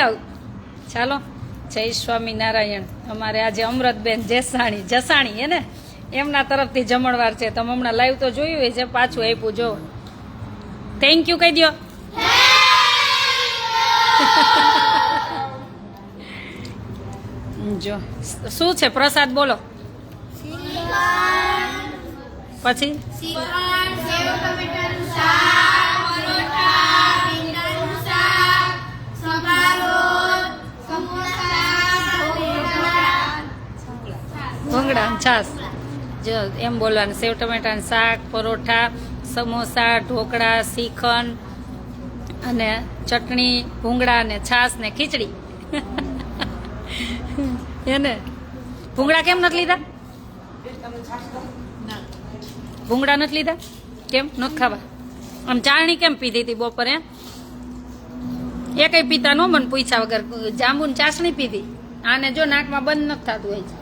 આવ. ચાલો. જય સ્વામિનારાયણ. અમારે આજે અમૃતબેન જેસાણી જસાણી હે ને? એમના તરફથી જમણવાર છે. તમે હમણાં લાઈવ તો જોયું હોય છે પાછું આપ્યું જો. થેન્ક યુ કહી દો. જો. શું છે? પ્રસાદ બોલો. પછી? ભૂંગળા છાસ જો એમ બોલવાનું, સેવ ટમેટાનું શાક, પરોઠા, સમોસા, ઢોકળા શ્રીખંડ અને ચટણી, ભૂંગળા ને છાશ ને ખીચડી. એને? ભૂંગળા કેમ નથી લીધા? ભૂંગળા નથી લીધા? કેમ? નથી ખાવા? આમ ચારણી કેમ પીધી હતી બપોરે? એ કઈ પીતા નો મને પૂછ્યા વગર જાંબુ ચાસણી પીધી. આને જો નાકમાં બંધ નથી થતું હોય. છે.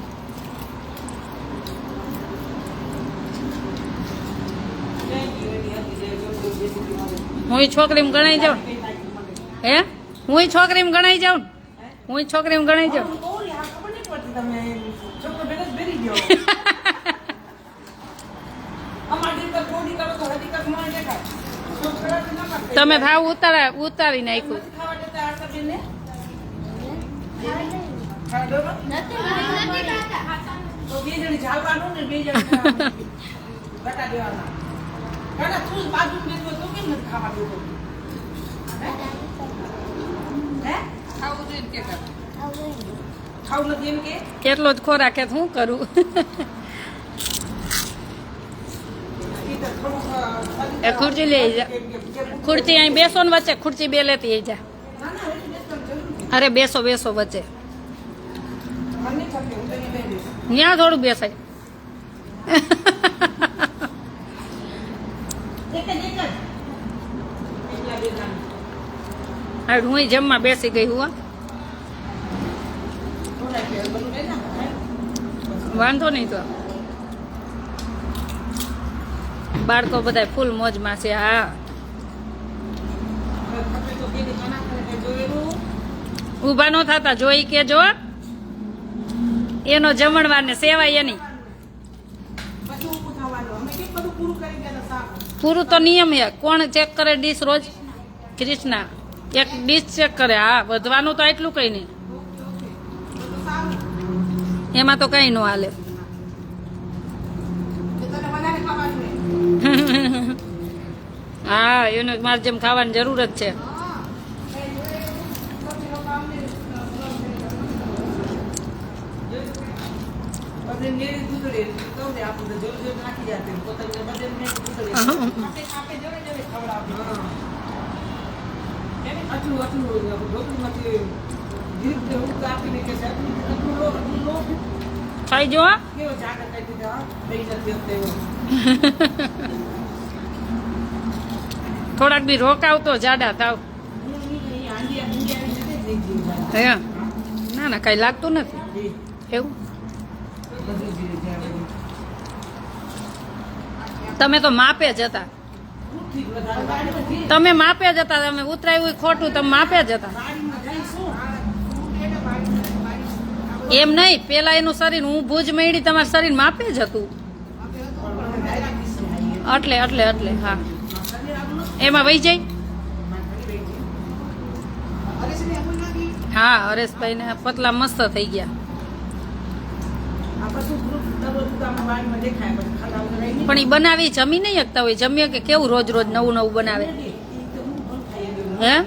હું છોકરીમાં ગણાઈ જાઉં. હે? હું છોકરીમાં ગણાઈ જાઉં હું છોકરીમાં ગણાઈ જાઉં. તમે ભાવ ઉતારા ઉતારી નાખ્યું. જ ખોરાક કે શું કરું ઈ તો થોડુંક, અ, એ ખુરશી લઈ જા ખુરશી અહીં બેસો ને વચ્ચે ખુરશી બે લેતી આઈ જા ના, ના, એટલે બેસવાનું જરૂર નથી. અરે બેસો બેસો વચ્ચે મને નહીં થતું, હું તો અહીંયા બેસી રહીશ. ત્યાં થોડું બેસાય એક જ, એક જ. એકલા બેસવાનું. હવે હું જમવા બેસી ગઈ હું હો. થોડાક બે બધું લઈ નાખો, હે? વાંધો નહીં તો બાળકો બધા ફૂલ મોજમાં છે હા હવે ખપે તો કેદી ખાના ખાને કઈ જોયેલું? ઊભા ન થતા જોઈ કે જો એનો જમણવાર ને સેવાય એની પછી ઊભું થવાનું. અમે કેમ બધું પૂરું કરી ગયા હતા શાક? પૂરું તો નિયમ હે કોણ ચેક કરે ડીશ રોજ ક્રિષ્ના એક ડીશ ચેક કરે. હા વધવાનું તો એટલું કઈ નહીં. એમાં તો કઈ ન હાલે. હા, એને મારે જેમ ખાવાની જરૂર જ છે. આપણે આટલું આટલું ઢોકળીમાંથી જીભ ને ઊંઘ આપીને કે છે, આટલું લો, આટલું લો. ખાઈ જો. કેવો જાગર કરી દીધો? બેય નથી આપતા થોડાક બી રોકાવતો જાડા તાવ. ના ના કઈ લાગતું નથી એવું ધીરે ધીરે. તમે તો માપે જ હતા તમે માપ્યા જ હતા, તમે ઉતરાયું ખોટું, તમે માપ્યા જ હતા. એમ નહીં, પેલા એનું શરીર, હું ભુજ મેળી, તમારું શરીર માપે જ હતું. એટલે એટલે એટલે, હા. એમાં વહી જાય? હા હરેશભાઈ ને પતલા મસ્ત થઈ ગયા આ બધું ગ્રુપ દરરોજ આમાં વાડીમાં દેખાય પછી ખાતા વગર રહી નહીં. પણ એ બનાવી જમી નહીં શકતા હોય. જમીએ કે કેવું રોજ રોજ નવું નવું બનાવે? હું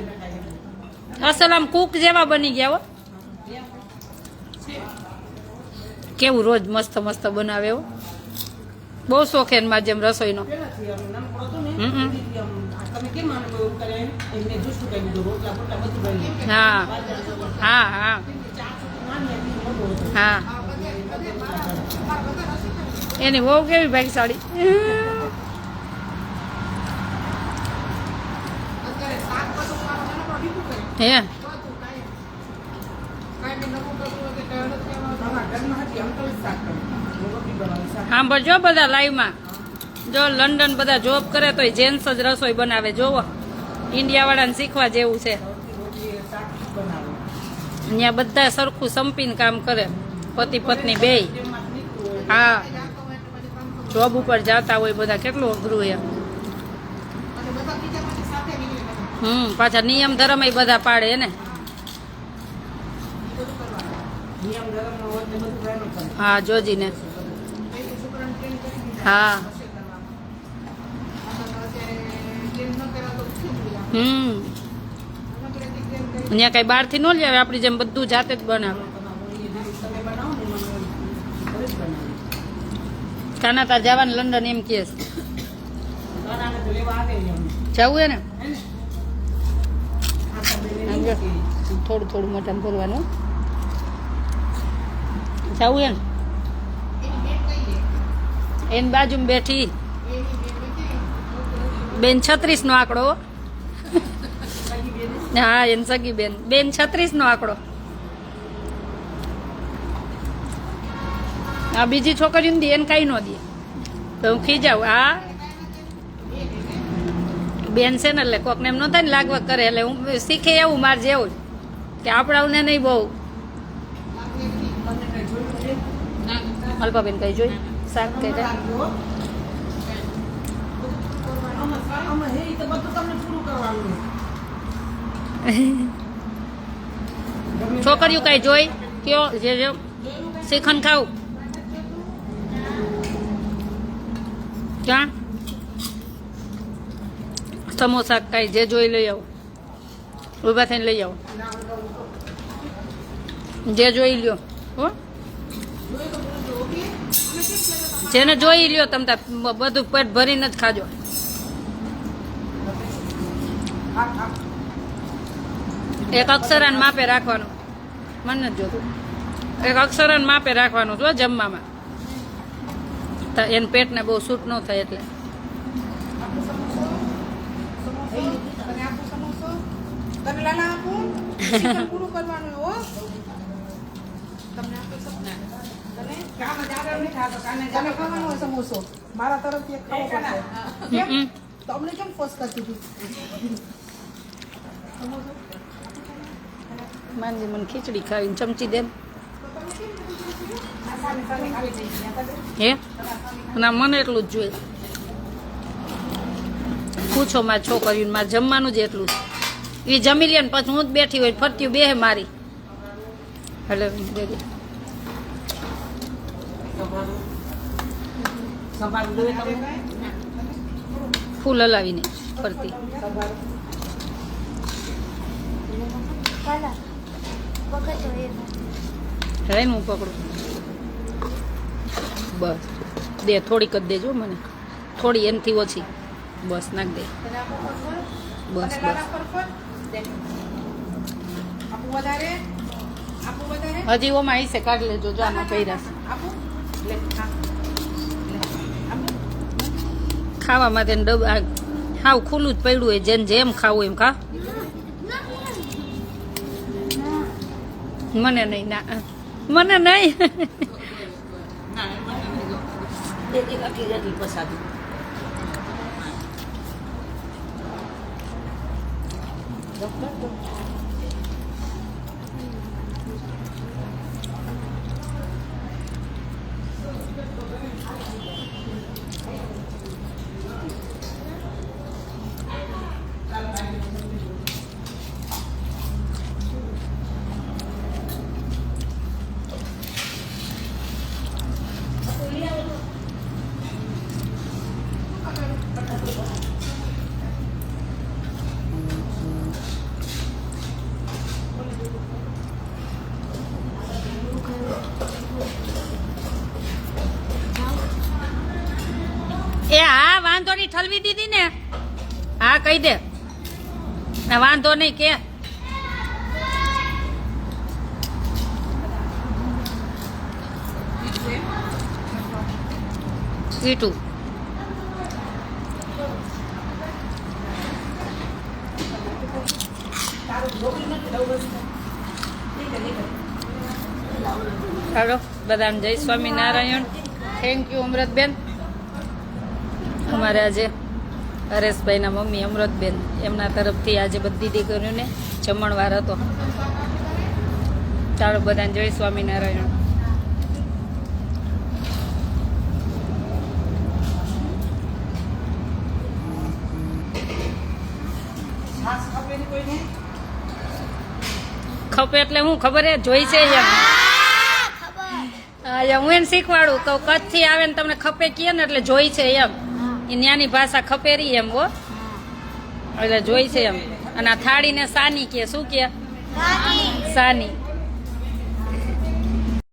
અસલ આમ કુક જેવા બની ગયા હો. કેવું રોજ મસ્ત મસ્ત બનાવે હો. બહુ શોખીનમાં જેમ રસોઈનો. હા. હા હા. હા આ બધે- બધે મારા- મારા બધા એની બહુ કેવી મીઠું કરે. હે બી. સાંભળજો બધા લાઈવમાં જો લંડન બધા જોબ કરે તો જેન્ટ્સ જ રસોઈ બનાવે, જોવો ઇન્ડિયા વાળાને શીખવા જેવું છે. અહીંયા બધા સરખું સંપીને કામ કરે પતિ પત્ની હોય. હા. જોબ ઉપર જતા હોય બધા કેટલું અઘરું બધા. હમ, પાછા નિયમ ધર્મ એ બધા પાડે ને. હા, જોજીને. હા? હમ અહીંયા કઈ બહારથી ન લે આપણી જેમ બધું જાતે જ બનાવે તમે બનાવો ને મને ઘરે જ બનાવું. કાના તાર જવાનું લંડન એમ કે. જવું હે ને. થોડું થોડું મટન ભરવાનું જવું હે ને એની બાજુમાં બેઠી બેન? છત્રીસ નો આંકડો. હા એન સગી બેન બેન છત્રીસ નો આંકડો આ બીજી છોકરીને દે, એને કઈ ન દે. તો હું ખીજાવ આ બેન છે ને, એટલે કોકને એમ નહોતા ને લાગવા કરે, એટલે હું શીખે એવું માર જેવું. કે આપણાને નહીં બહુ? અલ્પાબેન કઈ જોઈ? શાક કઈ છોકરીઓ કઈ જોઈ? કયો? જે શ્રીખંડ ખાવું. ક્યાં સમોસા કઈ જે જોઈ લઈ આવો. ઊભા થઈને લઈ આવો. જે જોઈ લ્યો. હો. જેને જોઈ લ્યો, તમ બધું પેટ ભરીને જ ખાજો. એક અક્ષરાન માપે રાખવાનું. મને જ જોતું. એક અક્ષરાન માપે રાખવાનું જો જમવામાં. એને પેટને બહુ સૂટ ન થાય એટલે. મારા તરફથી એક ખાવો. તમને કેમ ફોર્સ કરતી હતી? માનજી મને ખીચડી ખાવીને ચમચી દે ને. આ સામે સામે ખાલી થઈ ગઈ. આ તને? હે? ના મને એટલું જ જોઈએ. પૂછો માર છોકરીને મારે જમવાનું જ એટલું એ જમી લે ને પછી હું જ બેઠી હોય ફરતી બે મારી. એટલે. ફૂલ હલાવીને ફરતી. રહે હું પકડું? બસ દે, થોડીક જ દેજો મને થોડી એનથી ઓછી બસ, નાખ દે? બસ બસ? હજી ઓમાં આવીશે કાઢી લેજો, જો આમાં. આપું? ખાવા માટે ને ડબ- હાવ ખુલ્લું જ પડ્યું હોય જેમ જેમ ખાવું એમ ખા મને નહીં ના મને નહીં એક એક આખી આખી પસાદી. એ હા વાંધો નહીં ઠલવી દીધી ને? હા, કહી દે. ને, વાંધો નહીં, કે. કીટું હાલો, બધાને જય સ્વામિનારાયણ. Thank you અમૃતબેન. અમારે આજે હરેશભાઈના મમ્મી અમૃતબેન એમના તરફથી આજે બધી દીકરીઓને જમણવાર હતો. ચાલો બધાને જય સ્વામિનારાયણ. ખપે એટલે હું ખબર હે? જોઈ છે એમ. હા એને શીખવાડું તો કચ્છથી આવે ને તમને ખપે કીએ ને એટલે જોઈ છે એમ. ન્યાની ભાષા ખપેરી એમ હો. એટલે જોઈ છે એમ. અને આ થાળીને સાની કે શું કે? સાની.